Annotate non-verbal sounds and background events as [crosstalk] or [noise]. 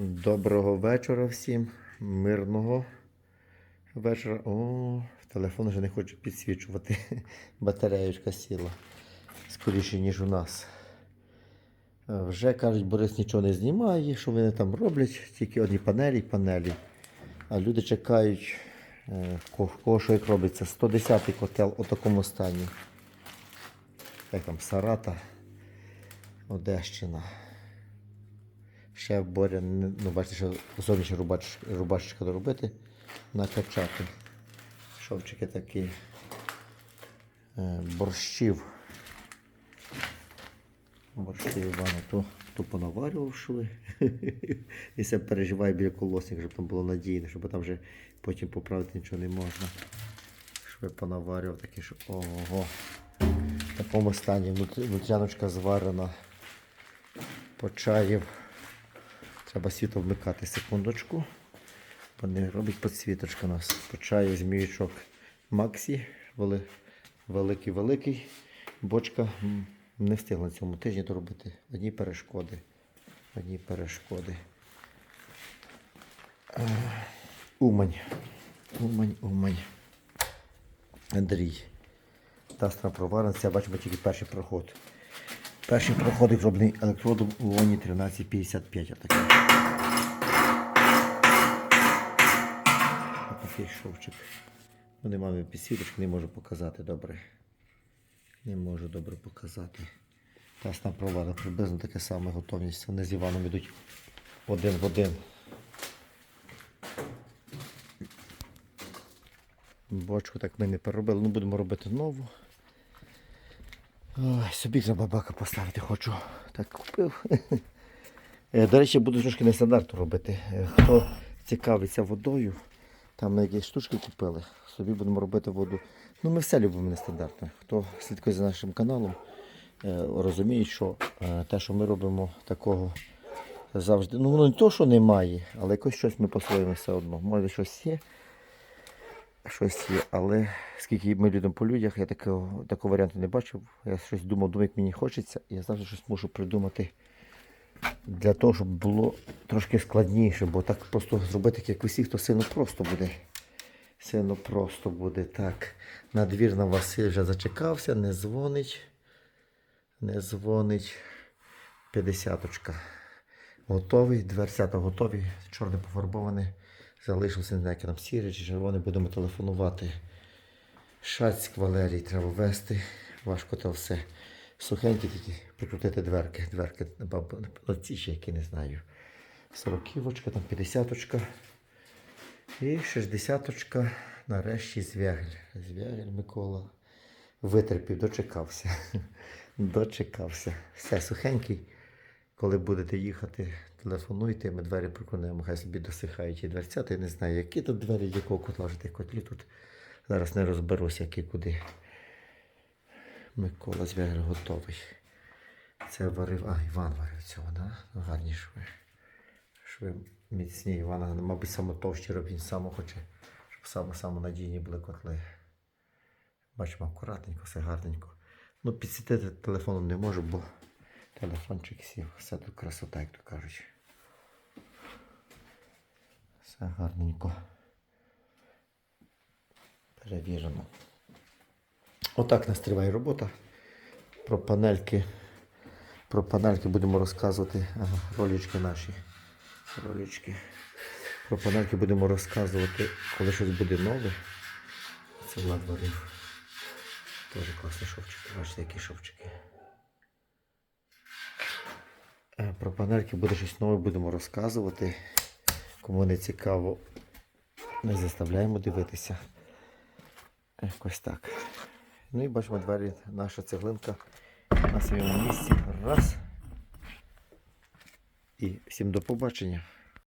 Доброго вечора всім. Мирного вечора. О, телефон вже не хоче підсвічувати. [laughs] Батареєчка сіла. Скоріше, ніж у нас. Вже кажуть, Борис нічого не знімає, що вони там роблять, тільки одні панелі панелі. А люди чекають, е, кого що як робиться. 110-й котел у такому стані. Як там Сарата, Одещина. Ще боря, ну бачите, що зовнішня рубач, рубашечка доробити, накачати. Шовчики такі. Е, борщів. Борщів Івана то, то понаварював шви. [laughs] І все переживає біля колосник, щоб там було надійно, щоб там вже потім поправити нічого не можна. Шви понаварював такі, що ого. В такому стані внутряночка зварена. Почаїв. Треба світло вмикати секундочку. Бо не робить підсвіточка у нас. Почаю зміючок Максі. Великий-великий. Бочка не встигла на цьому тижні доробити. Одні перешкоди. Одні перешкоди. Е, Умань. Умань, Умань. Андрій. Тасна проварниця, бачимо тільки перший проход. Перший проходить зроблений електродом у лоні 1355. Отакий. Отакий шовчик. Ну, немає підсвіточки, не можу показати добре. Не можу добре показати. Тасна провада приблизно таке саме готовність. Вони з Іваном йдуть один в один. Бочку так ми не переробили, ну будемо робити нову. Ой, собі треба бака поставити хочу. Так купив. Е, До речі, буду трошки нестандартно робити. Е, Хто цікавиться водою, там ми якісь штучки купили, собі будемо робити воду. Ну, ми все любимо нестандартно. Хто слідкує за нашим каналом, е, розуміє, що те, що ми робимо такого завжди. Ну, воно не то, що немає, але якось щось ми по-своєму все одно. Може щось є, щось є, але скільки ми людям по людях, я такого, такого варіанту не бачив. Я щось думав, думав, як мені хочеться, я завжди щось мушу придумати для того, щоб було трошки складніше, бо так просто зробити, як усіх, то сильно просто буде. Сильно просто буде. Так. Надвірна Василь вже зачекався, не дзвонить. Не дзвонить. 50-очка. Готовий, дверцята готові, чорне пофарбоване. Залишився яке там сіре чи червоне, будемо телефонувати. Шацьк Валерій треба ввести. Важко то все. Сухенькі тільки прикрутити дверки. Дверки, напевно, ці ще які не знаю. 40-очка, там 50-очка. І 60-очка. Нарешті звягель. Звягель Микола витерпів, дочекався. [laughs] Дочекався. Все, сухенький. Коли будете їхати, телефонуйте, ми двері приконуємо, хай собі досихають і дверцята. Я не знаю, які тут двері, якого котла вже тих котлі тут. Зараз не розберусь, які куди. Микола Звягель готовий. Це варив. А, Іван варив цього, да? Ну, гарні шви. Шви міцні. Івана, мабуть, саме товщі робить, він саме хоче, щоб саме саме були котли. Бачимо, акуратненько, все гарненько. Ну, підсвітити телефоном не можу, бо телефончик сів. Все тут красота, як то кажуть. Все гарненько. Перевірено. Отак нас триває робота. Про панельки. Про панельки будемо розказувати. Ага, ролічки наші. Ролічки. Про панельки будемо розказувати, коли щось буде нове. Це Влад варив. Теж класні шовчики. Бачите, які шовчики. Е, Про панельки буде щось нове, будемо розказувати. Кому не цікаво, не заставляємо дивитися. Якось так. Ну і бачимо двері, наша цеглинка на своєму місці. Раз. І всім до побачення.